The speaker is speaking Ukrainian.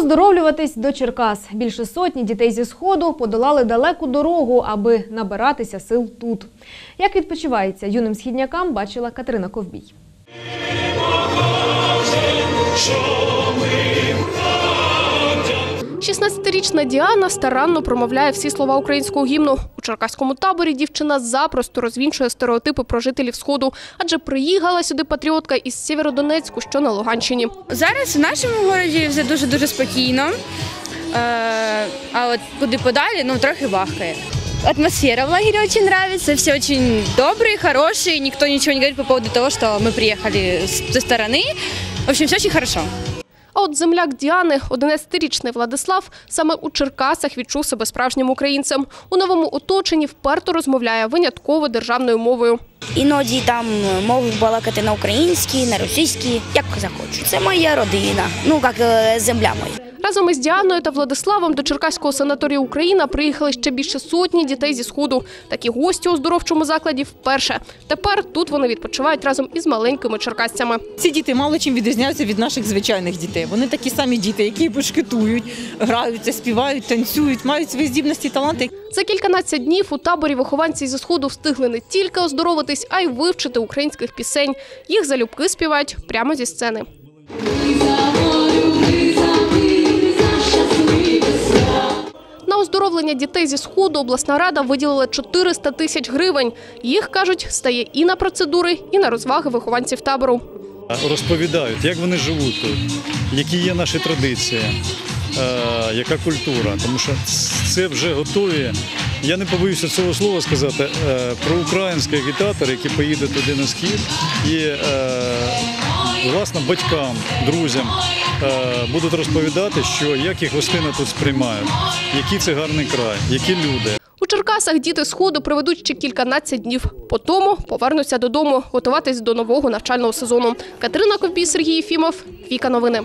Оздоровлюватись до Черкас. Більше сотні дітей зі сходу подолали далеку дорогу, аби набиратися сил тут. Як відпочивається юним східнякам, бачила Катерина Ковбій. 16-річна Діана старанно промовляє всі слова українського гімну. У черкаському таборі дівчина запросто розвінчує стереотипи про жителів сходу, адже приїхала сюди патріотка із Сєвєродонецьку, що на Луганщині. Зараз в нашому городі все дуже дуже спокійно. Е, а от куди подалі, ну трохи бахкає. Атмосфера в лагере очень нравится, все очень добрые, хорошие, никто ничего не говорит по поводу того, что мы приехали с той стороны. В общем, все очень хорошо. А от земляк Діани, 11-річний Владислав, саме у Черкасах відчув себе справжнім українцем. У новому оточенні вперто розмовляє винятково державною мовою. Іноді там можу балакати на українській, на російській, як захочу. Це моя родина, ну як е, земля моя. Разом із Діаною та Владиславом до Черкаського санаторію Україна приїхали ще більше сотні дітей зі сходу. Такі гості у здоровчому закладі вперше. Тепер тут вони відпочивають разом із маленькими черкасцями. Ці діти мало чим відрізняються від наших звичайних дітей. Вони такі самі діти, які бешкетують, граються, співають, танцюють, мають свої здібності, таланти. За кільканадцять днів у таборі вихованці зі сходу встигли не тільки оздоровитись, а й вивчити українських пісень. Їх залюбки співають прямо зі сцени. Оздоровлення дітей зі сходу обласна рада виділила 400 тисяч гривень. Їх кажуть, стає і на процедури, і на розваги вихованців табору. розповідають, як вони живуть тут, які є наші традиції, е, яка культура. Тому що це вже готові. Я не побоюся цього слова сказати е, про український агітатор, який поїде туди на схід, і е, власне батькам, друзям е, будуть розповідати, що як їх гостини тут сприймають, який це гарний край, які люди. У Черкасах діти сходу проведуть ще кільканадцять днів. По тому повернуться додому, готуватись до нового навчального сезону. Катерина Ковбій, Сергій Єфімов, Віка Новини.